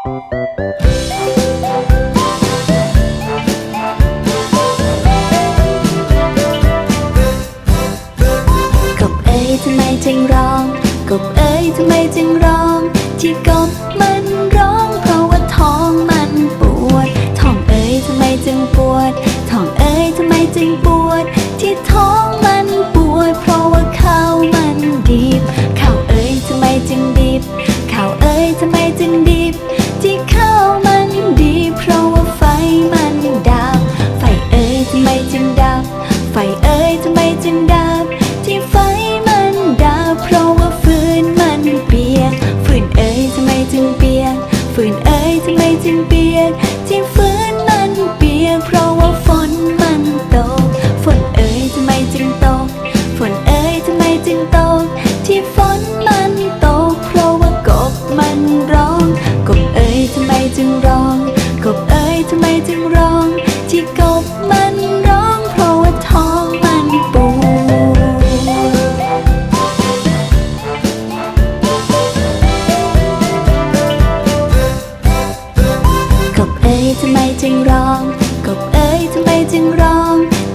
กบเอ๋ยทำไมจึงร้อง กบเอ๋ยทำไมจึงร้อง ที่กบมันร้อง เพราะว่าท้องมันปวด ท้องเอ๋ยทำไมจึงปวด ท้องเอ๋ยทำไมจึงปวด ที่ท้อง 金币。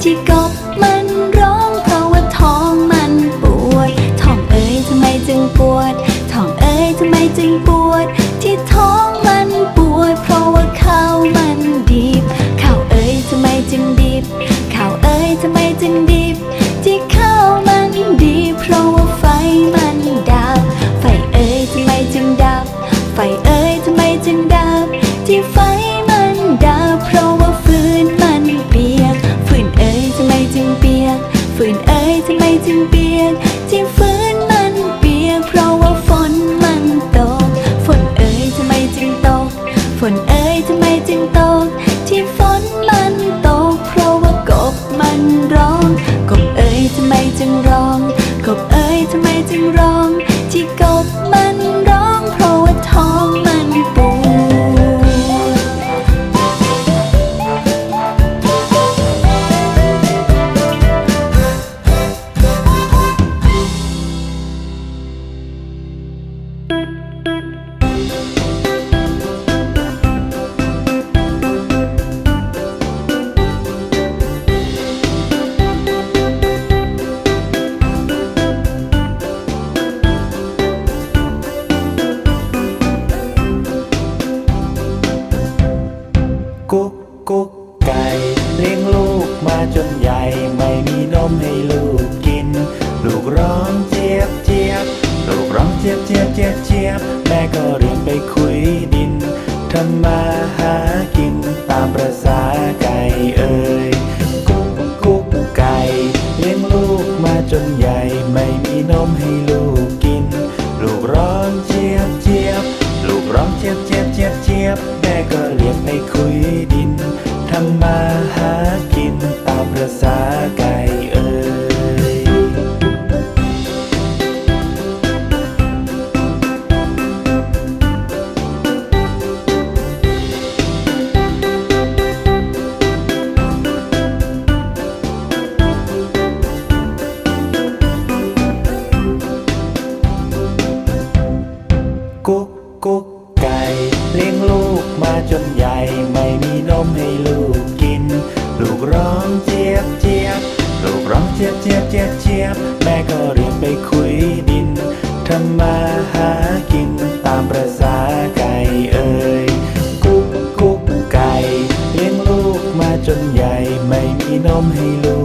chỉ có ฝืนเอ้ยทำไมจึงเปลี่ยน ทำมาหากินตามประสาไก่เอ่ยกุ๊กกุ๊กไก่ เลี้ยงลูกมาจนใหญ่ไม่มีนมให้ลูก จนใหญ่ไม่มีนมให้ลูกกิน ลูกร้องเจี๊ยบเจี๊ยบลูกร้องเจี๊ยบเจี๊ยบเจี๊ยบเจี๊ยบแม่ก็เรียกไปคุยดินทำมาหากินตามประษาไก่เอ่ยกุ๊กกุ๊กไก่ เลี้ยงลูกมาจนใหญ่ไม่มีนมให้ลูก